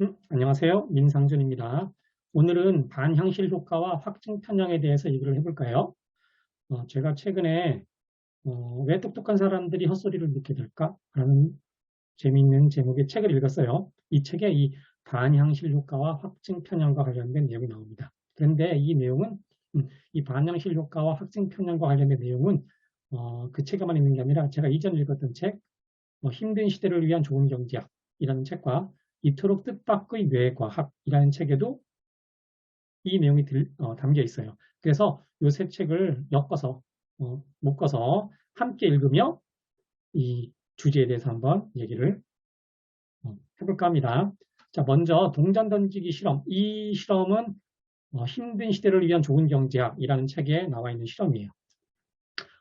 음, 안녕하세요. 민상준입니다. 오늘은 반향실 효과와 확증 편향에 대해서 얘기를 해볼까요? 어, 제가 최근에 어, 왜 똑똑한 사람들이 헛소리를 듣게 될까? 라는 재미있는 제목의 책을 읽었어요. 이 책에 이 반향실 효과와 확증 편향과 관련된 내용이 나옵니다. 그런데 이 내용은 음, 이 반향실 효과와 확증 편향과 관련된 내용은 어, 그 책에만 있는 게 아니라 제가 이전에 읽었던 책 어, 힘든 시대를 위한 좋은 경제학 이라는 책과 이토록 뜻밖의 뇌과학이라는 책에도 이 내용이 들, 어, 담겨 있어요. 그래서 이세 책을 엮어서 어, 묶어서 함께 읽으며 이 주제에 대해서 한번 얘기를 어, 해볼까 합니다. 자, 먼저 동전 던지기 실험. 이 실험은 어, 힘든 시대를 위한 좋은 경제학이라는 책에 나와 있는 실험이에요.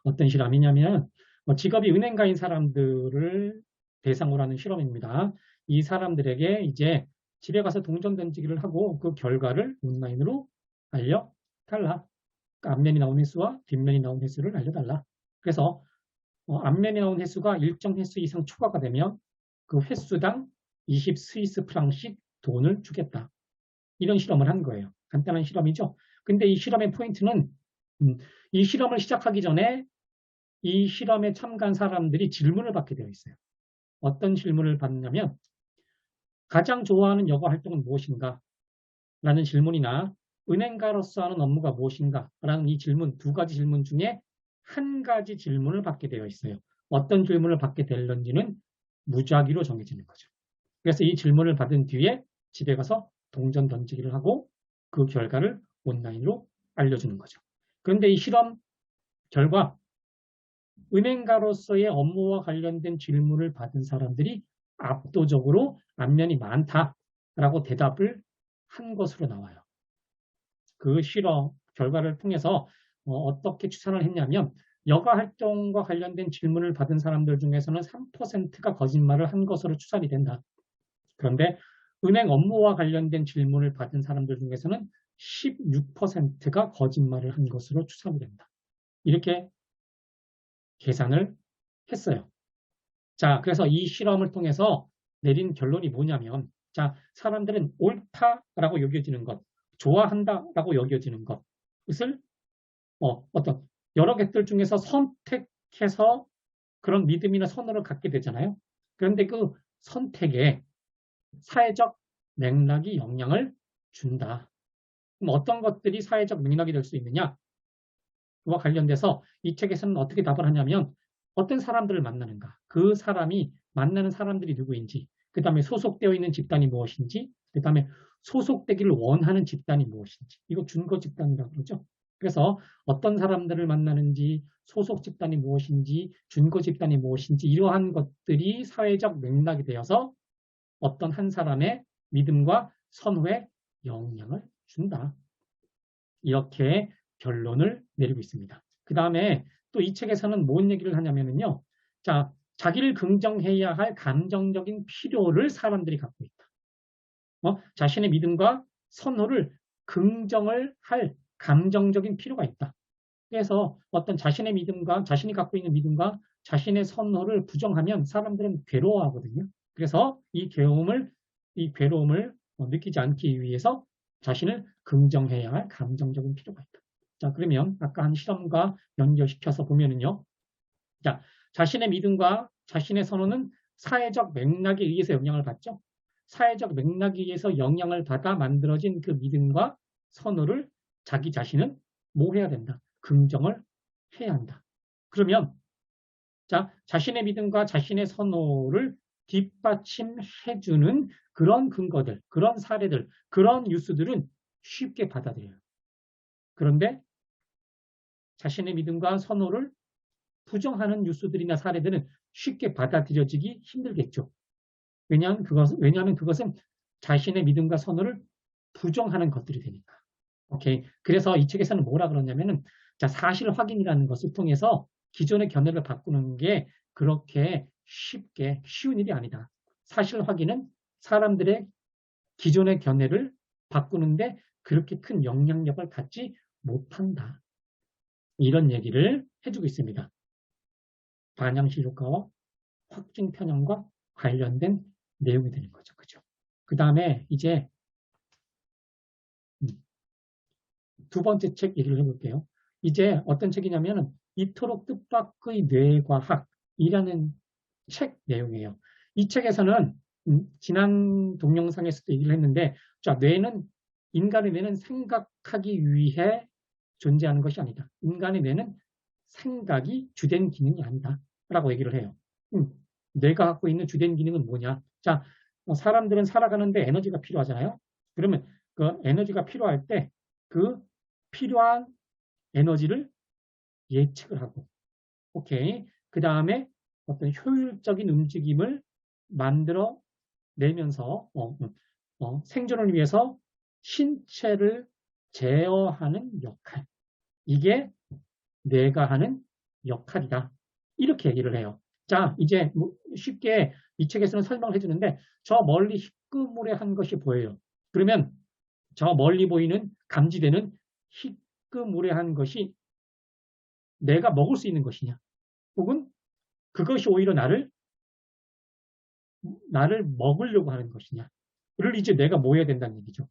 어떤 실험이냐면 어, 직업이 은행가인 사람들을 대상으로 하는 실험입니다. 이 사람들에게 이제 집에 가서 동전 던지기를 하고 그 결과를 온라인으로 알려달라. 그러니까 앞면이 나온 횟수와 뒷면이 나온 횟수를 알려달라. 그래서 어, 앞면이 나온 횟수가 일정 횟수 이상 초과가 되면 그 횟수당 20 스위스 프랑씩 돈을 주겠다. 이런 실험을 한 거예요. 간단한 실험이죠. 근데 이 실험의 포인트는 음, 이 실험을 시작하기 전에 이 실험에 참가한 사람들이 질문을 받게 되어 있어요. 어떤 질문을 받냐면 가장 좋아하는 여가 활동은 무엇인가? 라는 질문이나 은행가로서 하는 업무가 무엇인가? 라는 이 질문, 두 가지 질문 중에 한 가지 질문을 받게 되어 있어요. 어떤 질문을 받게 될런지는 무작위로 정해지는 거죠. 그래서 이 질문을 받은 뒤에 집에 가서 동전 던지기를 하고 그 결과를 온라인으로 알려주는 거죠. 그런데 이 실험 결과 은행가로서의 업무와 관련된 질문을 받은 사람들이 압도적으로 안면이 많다라고 대답을 한 것으로 나와요. 그 실험 결과를 통해서 어, 떻게 추산을 했냐면 여가 활동과 관련된 질문을 받은 사람들 중에서는 3%가 거짓말을 한 것으로 추산이 된다. 그런데 은행 업무와 관련된 질문을 받은 사람들 중에서는 16%가 거짓말을 한 것으로 추산이 된다. 이렇게 계산을 했어요. 자, 그래서 이 실험을 통해서 내린 결론이 뭐냐면, 자, 사람들은 옳다라고 여겨지는 것, 좋아한다라고 여겨지는 것을 어, 어떤 여러 개들 중에서 선택해서 그런 믿음이나 선호를 갖게 되잖아요. 그런데 그 선택에 사회적 맥락이 영향을 준다. 그럼 어떤 것들이 사회적 맥락이 될 수 있느냐? 와 관련돼서 이 책에서는 어떻게 답을 하냐면 어떤 사람들을 만나는가, 그 사람이 만나는 사람들이 누구인지, 그 다음에 소속되어 있는 집단이 무엇인지, 그 다음에 소속되기를 원하는 집단이 무엇인지, 이거 준거 집단이라고 그러죠. 그래서 어떤 사람들을 만나는지, 소속 집단이 무엇인지, 준거 집단이 무엇인지 이러한 것들이 사회적 맥락이 되어서 어떤 한 사람의 믿음과 선호에 영향을 준다. 이렇게 결론을 내리고 있습니다. 그 다음에 또 이 책에서는 뭔 얘기를 하냐면요. 자, 자기를 긍정해야 할 감정적인 필요를 사람들이 갖고 있다. 어? 자신의 믿음과 선호를 긍정을 할 감정적인 필요가 있다. 그래서 어떤 자신의 믿음과 자신이 갖고 있는 믿음과 자신의 선호를 부정하면 사람들은 괴로워하거든요. 그래서 이 괴로움을 이 괴로움을 느끼지 않기 위해서 자신을 긍정해야 할 감정적인 필요가 있다. 자, 그러면 아까 한 실험과 연결시켜서 보면은요. 자, 자신의 믿음과 자신의 선호는 사회적 맥락에 의해서 영향을 받죠. 사회적 맥락에 의해서 영향을 받아 만들어진 그 믿음과 선호를 자기 자신은 뭐 해야 된다? 긍정을 해야 한다. 그러면 자, 자신의 믿음과 자신의 선호를 뒷받침해주는 그런 근거들, 그런 사례들, 그런 뉴스들은 쉽게 받아들여요. 그런데 자신의 믿음과 선호를 부정하는 뉴스들이나 사례들은 쉽게 받아들여지기 힘들겠죠. 왜냐하면 그것은, 왜냐하면 그것은 자신의 믿음과 선호를 부정하는 것들이 되니까. 오케이. 그래서 이 책에서는 뭐라 그러냐면은, 자, 사실 확인이라는 것을 통해서 기존의 견해를 바꾸는 게 그렇게 쉽게 쉬운 일이 아니다. 사실 확인은 사람들의 기존의 견해를 바꾸는데 그렇게 큰 영향력을 갖지 못한다. 이런 얘기를 해주고 있습니다. 반향실 효과와 확증 편향과 관련된 내용이 되는 거죠. 그죠? 그 다음에 이제 음, 두 번째 책 얘기를 해볼게요. 이제 어떤 책이냐면 이토록 뜻밖의 뇌과학이라는 책 내용이에요. 이 책에서는 음, 지난 동영상에서도 얘기를 했는데 자 뇌는 인간의 뇌는 생각하기 위해 존재하는 것이 아니다. 인간의 뇌는 생각이 주된 기능이 아니다. 라고 얘기를 해요. 음, 뇌가 갖고 있는 주된 기능은 뭐냐? 자, 어, 사람들은 살아가는데 에너지가 필요하잖아요. 그러면 그 에너지가 필요할 때 그 필요한 에너지를 예측을 하고, 오케이. 그 다음에 어떤 효율적인 움직임을 만들어 내면서 어, 어, 생존을 위해서 신체를 제어하는 역할. 이게 내가 하는 역할이다. 이렇게 얘기를 해요. 자, 이제 뭐 쉽게 이 책에서는 설명을 해주는데 저 멀리 희끄무레한 것이 보여요. 그러면 저 멀리 보이는 감지되는 희끄무레한 것이 내가 먹을 수 있는 것이냐 혹은 그것이 오히려 나를 나를 먹으려고 하는 것이냐를 이제 내가 뭐 해야 된다는 얘기죠.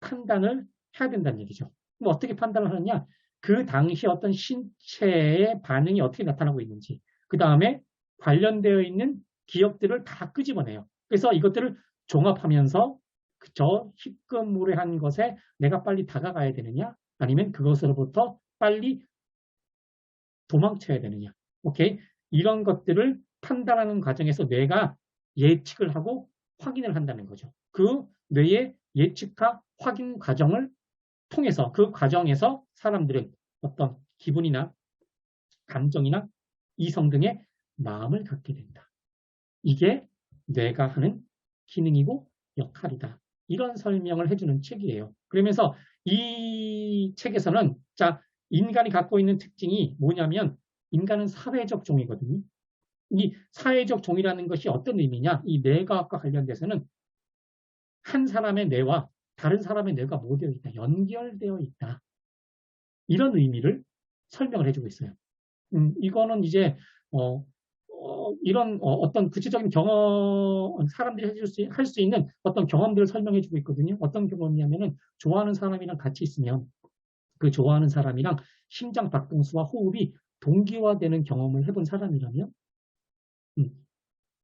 판단을 해야 된다는 얘기죠. 그럼 어떻게 판단을 하느냐? 그 당시 어떤 신체의 반응이 어떻게 나타나고 있는지, 그 다음에 관련되어 있는 기억들을 다 끄집어내요. 그래서 이것들을 종합하면서 저 희끄무레한 것에 내가 빨리 다가가야 되느냐, 아니면 그것으로부터 빨리 도망쳐야 되느냐. 오케이? 이런 것들을 판단하는 과정에서 뇌가 예측을 하고 확인을 한다는 거죠. 그 뇌의 예측과 확인 과정을 통해서 그 과정에서 사람들은 어떤 기분이나 감정이나 이성 등의 마음을 갖게 된다. 이게 뇌가 하는 기능이고 역할이다. 이런 설명을 해주는 책이에요. 그러면서 이 책에서는 자 인간이 갖고 있는 특징이 뭐냐면 인간은 사회적 종이거든요. 이 사회적 종이라는 것이 어떤 의미냐? 이 뇌과학과 관련돼서는 한 사람의 뇌와 다른 사람의 뇌가 뭐 되어 있다? 연결되어 있다. 이런 의미를 설명을 해주고 있어요. 음, 이거는 이제 어, 어, 이런 어, 떤 구체적인 경험, 사람들이 해줄 수, 할 수 있는 어떤 경험들을 설명해 주고 있거든요. 어떤 경험이냐면은 좋아하는 사람이랑 같이 있으면 그 좋아하는 사람이랑 심장 박동수와 호흡이 동기화되는 경험을 해본 사람이라면 음,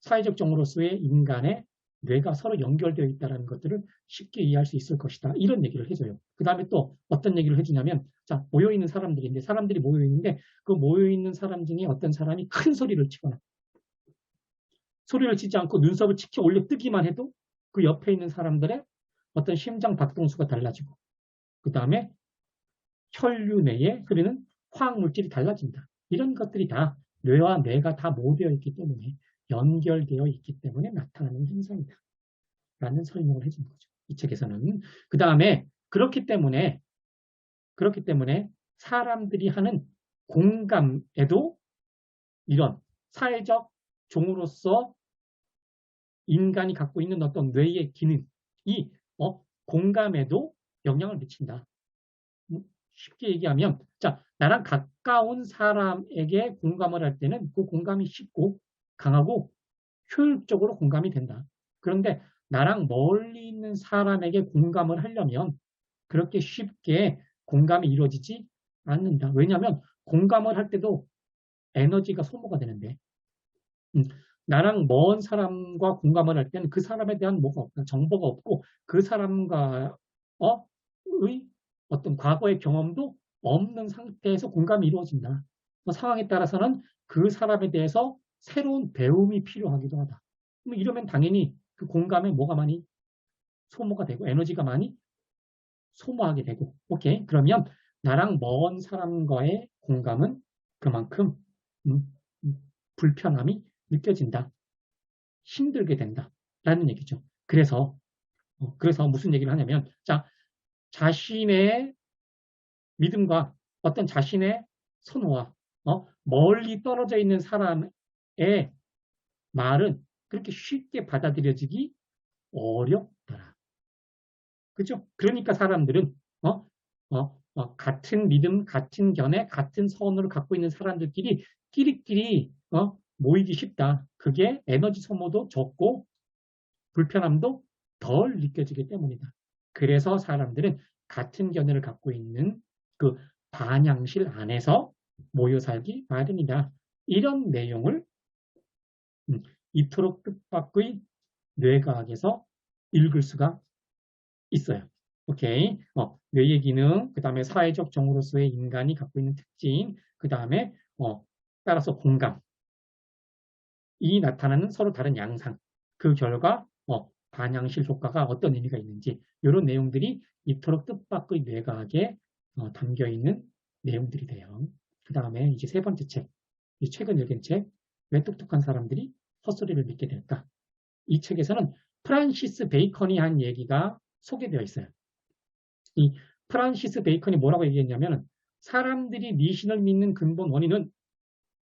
사회적 정으로서의 인간의 뇌가 서로 연결되어 있다는 것들을 쉽게 이해할 수 있을 것이다. 이런 얘기를 해줘요. 그 다음에 또 어떤 얘기를 해주냐면 자 모여있는 사람들인데 사람들이 모여있는데 그 모여있는 사람 중에 어떤 사람이 큰 소리를 치거나 소리를 치지 않고 눈썹을 치켜 올려 뜨기만 해도 그 옆에 있는 사람들의 어떤 심장 박동수가 달라지고 그 다음에 혈류 내에 흐르는 화학 물질이 달라진다. 이런 것들이 다 뇌와 뇌가 다 모되어 있기 때문에 연결되어 있기 때문에 나타나는 현상이다. 라는 설명을 해준 거죠. 이 책에서는. 그 다음에 그렇기 때문에 그렇기 때문에 사람들이 하는 공감에도 이런 사회적 종으로서 인간이 갖고 있는 어떤 뇌의 기능, 이 어, 공감에도 영향을 미친다. 음, 쉽게 얘기하면, 자, 나랑 가까운 사람에게 공감을 할 때는 그 공감이 쉽고 강하고 효율적으로 공감이 된다. 그런데 나랑 멀리 있는 사람에게 공감을 하려면 그렇게 쉽게 공감이 이루어지지 않는다. 왜냐하면 공감을 할 때도 에너지가 소모가 되는데 음, 나랑 먼 사람과 공감을 할 때는 그 사람에 대한 뭐가 없다. 정보가 없고 그 사람과의 어떤 과거의 경험도 없는 상태에서 공감이 이루어진다. 뭐 상황에 따라서는 그 사람에 대해서 새로운 배움이 필요하기도 하다. 이러면 당연히 그 공감에 뭐가 많이 소모가 되고 에너지가 많이 소모하게 되고 오케이 그러면 나랑 먼 사람과의 공감은 그만큼 음, 음, 불편함이 느껴진다. 힘들게 된다. 라는 얘기죠. 그래서 어, 그래서 무슨 얘기를 하냐면 자 자신의 믿음과 어떤 자신의 선호와 어, 멀리 떨어져 있는 사람 의 말은 그렇게 쉽게 받아들여지기 어렵더라. 그죠? 그러니까 사람들은 어? 어, 어, 같은 믿음, 같은 견해, 같은 선을 갖고 있는 사람들끼리 끼리끼리 어, 모이기 쉽다. 그게 에너지 소모도 적고 불편함도 덜 느껴지기 때문이다. 그래서 사람들은 같은 견해를 갖고 있는 그 반향실 안에서 모여 살기 마련이다. 이런 내용을 음, 이토록 뜻밖의 뇌과학에서 읽을 수가 있어요. 오케이. 어, 뇌의 기능, 그 다음에 사회적 정으로서의 인간이 갖고 있는 특징, 그 다음에 어, 따라서 공감. 이 나타나는 서로 다른 양상. 그 결과 어, 반향실 효과가 어떤 의미가 있는지 이런 내용들이 이토록 뜻밖의 뇌과학에 어, 담겨 있는 내용들이 돼요. 그 다음에 이제 세 번째 책, 최근 읽은 책, 왜 똑똑한 사람들이 헛소리를 믿게 될까? 이 책에서는 프란시스 베이컨이 한 얘기가 소개되어 있어요. 이 프란시스 베이컨이 뭐라고 얘기했냐면 사람들이 미신을 믿는 근본 원인은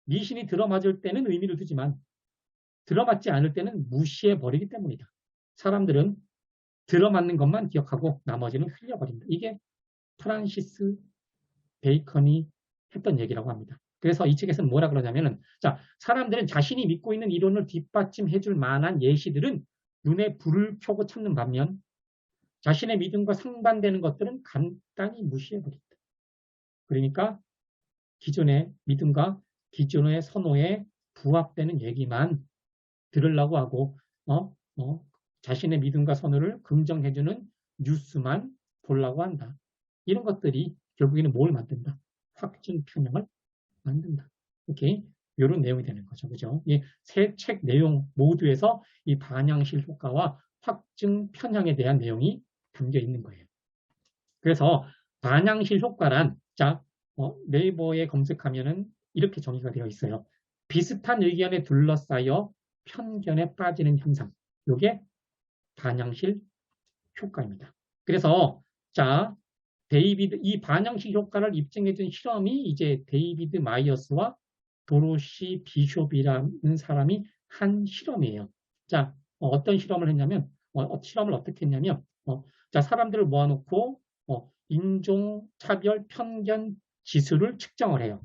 미신이 들어맞을 때는 의미를 두지만 들어맞지 않을 때는 무시해 버리기 때문이다. 사람들은 들어맞는 것만 기억하고 나머지는 흘려버린다. 이게 프란시스 베이컨이 했던 얘기라고 합니다. 그래서 이 책에서는 뭐라 그러냐면은 자 사람들은 자신이 믿고 있는 이론을 뒷받침해 줄 만한 예시들은 눈에 불을 켜고 찾는 반면 자신의 믿음과 상반되는 것들은 간단히 무시해 버린다. 그러니까 기존의 믿음과 기존의 선호에 부합되는 얘기만 들으려고 하고 어? 어? 자신의 믿음과 선호를 긍정해주는 뉴스만 보려고 한다. 이런 것들이 결국에는 뭘 만든다? 확증 편향을 만든다. 오케이? 이런 내용이 되는 거죠. 그죠? 이 세 책 내용 모두에서 이 반향실 효과와 확증 편향에 대한 내용이 담겨 있는 거예요. 그래서 반향실 효과란 자 어, 네이버에 검색하면은 이렇게 정의가 되어 있어요. 비슷한 의견에 둘러싸여 편견에 빠지는 현상. 이게 반향실 효과입니다. 그래서 자 데이비드 이 반향실 효과를 입증해준 실험이 이제 데이비드 마이어스와 도로시 비숍이라는 사람이 한 실험이에요. 자 어, 떤 실험을 했냐면 어, 어, 실험을 어떻게 했냐면 어, 자 사람들을 모아놓고 어, 인종 차별 편견 지수를 측정을 해요.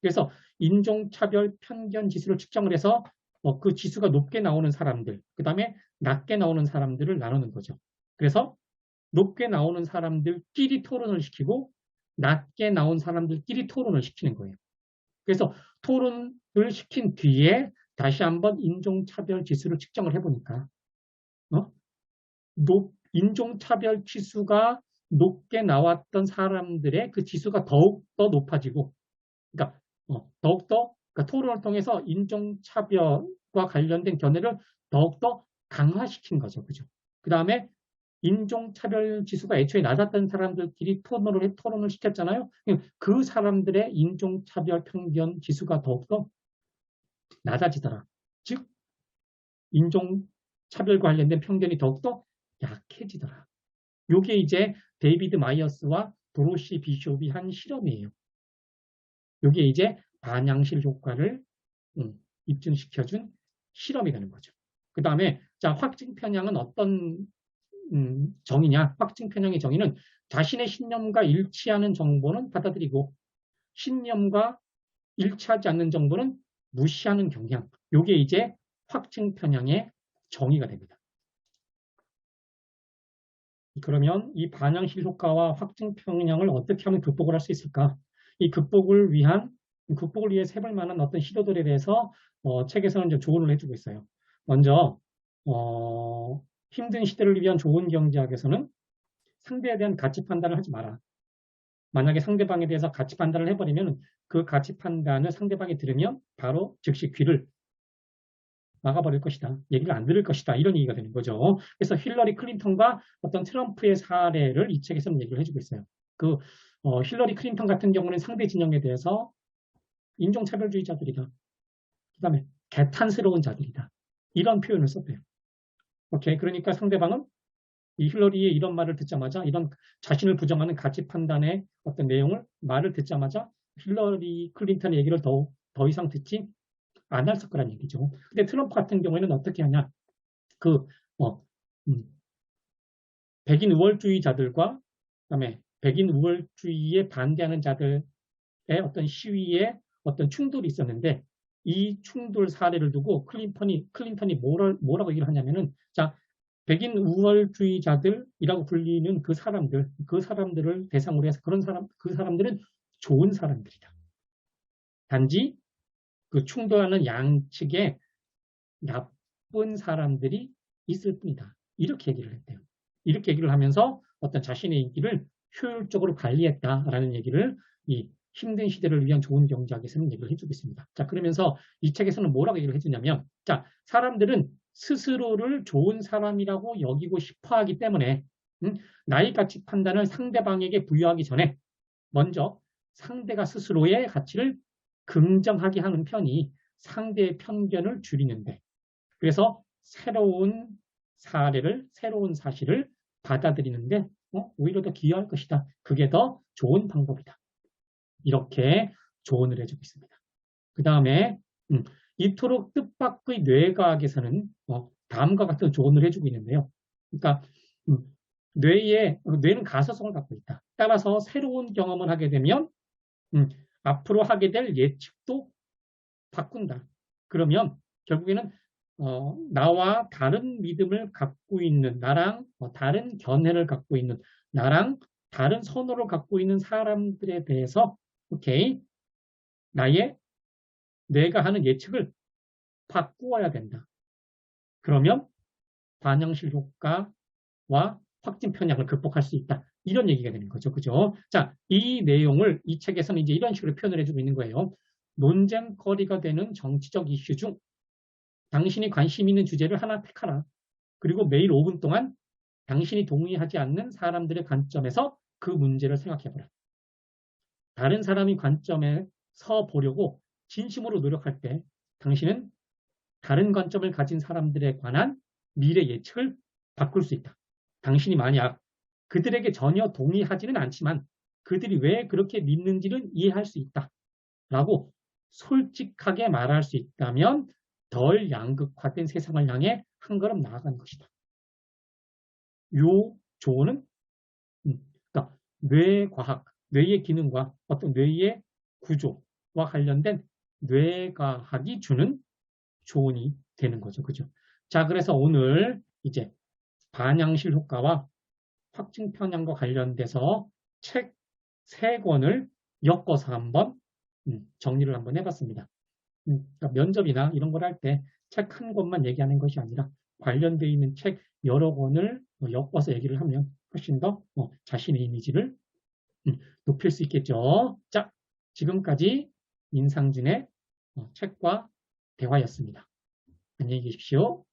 그래서 인종 차별 편견 지수를 측정을 해서 어, 그 지수가 높게 나오는 사람들, 그 다음에 낮게 나오는 사람들을 나누는 거죠. 그래서 높게 나오는 사람들끼리 토론을 시키고 낮게 나온 사람들끼리 토론을 시키는 거예요. 그래서 토론을 시킨 뒤에 다시 한번 인종차별 지수를 측정을 해보니까 어? 높, 인종차별 지수가 높게 나왔던 사람들의 그 지수가 더욱더 높아지고 그러니까 어, 더욱더 그러니까 토론을 통해서 인종차별과 관련된 견해를 더욱더 강화시킨 거죠. 그죠? 그 다음에 인종차별 지수가 애초에 낮았던 사람들끼리 토론을, 해, 토론을 시켰잖아요. 그 사람들의 인종차별 편견 지수가 더욱더 낮아지더라. 즉, 인종차별과 관련된 편견이 더욱더 약해지더라. 요게 이제 데이비드 마이어스와 도로시 비숍이 한 실험이에요. 요게 이제 반향실 효과를 음, 입증시켜준 실험이 되는 거죠. 그 다음에 자 확증 편향은 어떤 음, 정의냐? 확증 편향의 정의는 자신의 신념과 일치하는 정보는 받아들이고 신념과 일치하지 않는 정보는 무시하는 경향. 요게 이제 확증 편향의 정의가 됩니다. 그러면 이 반향실 효과와 확증 편향을 어떻게 하면 극복을 할 수 있을까? 이 극복을 위한 극복을 위해 세볼 만한 어떤 시도들에 대해서 어, 책에서는 좀 조언을 해주고 있어요. 먼저 어, 힘든 시대를 위한 좋은 경제학에서는 상대에 대한 가치 판단을 하지 마라. 만약에 상대방에 대해서 가치 판단을 해버리면 그 가치 판단을 상대방이 들으면 바로 즉시 귀를 막아버릴 것이다. 얘기를 안 들을 것이다. 이런 얘기가 되는 거죠. 그래서 힐러리 클린턴과 어떤 트럼프의 사례를 이 책에서는 얘기를 해주고 있어요. 그 어, 힐러리 클린턴 같은 경우는 상대 진영에 대해서 인종차별주의자들이다. 그 다음에 개탄스러운 자들이다. 이런 표현을 썼대요. 오케이. 그러니까 상대방은 이 힐러리의 이런 말을 듣자마자 이런 자신을 부정하는 가치 판단의 어떤 내용을 말을 듣자마자 힐러리 클린턴의 얘기를 더, 더 이상 듣지 않았을 거란 얘기죠. 근데 트럼프 같은 경우에는 어떻게 하냐. 그, 어, 음, 백인 우월주의자들과 그다음에 백인 우월주의에 반대하는 자들의 어떤 시위에 어떤 충돌이 있었는데 이 충돌 사례를 두고 클린턴이 클린턴이 뭐라, 뭐라고 얘기를 하냐면은 자 백인 우월주의자들이라고 불리는 그 사람들, 그 사람들을 대상으로 해서 그런 사람, 그 사람들은 좋은 사람들이다. 단지 그 충돌하는 양측에 나쁜 사람들이 있을 뿐이다. 이렇게 얘기를 했대요. 이렇게 얘기를 하면서 어떤 자신의 인기를 효율적으로 관리했다라는 얘기를 이 힘든 시대를 위한 좋은 경제학에서는 얘기를 해주고 있습니다. 자, 그러면서 이 책에서는 뭐라고 얘기를 해주냐면, 자, 사람들은 스스로를 좋은 사람이라고 여기고 싶어 하기 때문에, 음, 나의 가치 판단을 상대방에게 부여하기 전에, 먼저 상대가 스스로의 가치를 긍정하게 하는 편이 상대의 편견을 줄이는데, 그래서 새로운 사례를, 새로운 사실을 받아들이는데, 어, 오히려 더 기여할 것이다. 그게 더 좋은 방법이다. 이렇게 조언을 해주고 있습니다. 그 다음에 음, 이토록 뜻밖의 뇌과학에서는 어, 다음과 같은 조언을 해주고 있는데요. 그러니까 음, 뇌에 뇌는 가소성을 갖고 있다. 따라서 새로운 경험을 하게 되면 음, 앞으로 하게 될 예측도 바꾼다. 그러면 결국에는 어, 나와 다른 믿음을 갖고 있는 나랑 어, 다른 견해를 갖고 있는 나랑 다른 선호를 갖고 있는 사람들에 대해서 오케이. 나의 내가 하는 예측을 바꾸어야 된다. 그러면 반영실 효과와 확진 편향을 극복할 수 있다. 이런 얘기가 되는 거죠. 그죠? 자, 이 내용을 이 책에서는 이제 이런 식으로 표현을 해주고 있는 거예요. 논쟁거리가 되는 정치적 이슈 중 당신이 관심 있는 주제를 하나 택하라. 그리고 매일 5분 동안 당신이 동의하지 않는 사람들의 관점에서 그 문제를 생각해보라. 다른 사람의 관점에 서 보려고 진심으로 노력할 때 당신은 다른 관점을 가진 사람들에 관한 미래 예측을 바꿀 수 있다. 당신이 만약 그들에게 전혀 동의하지는 않지만 그들이 왜 그렇게 믿는지는 이해할 수 있다. 라고 솔직하게 말할 수 있다면 덜 양극화된 세상을 향해 한 걸음 나아가는 것이다. 요 조언은 음, 그러니까 뇌과학, 뇌의 기능과 어떤 뇌의 구조와 관련된 뇌과학이 주는 조언이 되는 거죠. 그죠? 자, 그래서 오늘 이제 반향실 효과와 확증 편향과 관련돼서 책 세 권을 엮어서 한번 음, 정리를 한번 해봤습니다. 음, 그러니까 면접이나 이런 걸 할 때 책 한 권만 얘기하는 것이 아니라 관련되어 있는 책 여러 권을 뭐 엮어서 얘기를 하면 훨씬 더 어, 자신의 이미지를 음, 높일 수 있겠죠. 자, 지금까지 인상진의 어, 책과 대화였습니다. 안녕히 계십시오.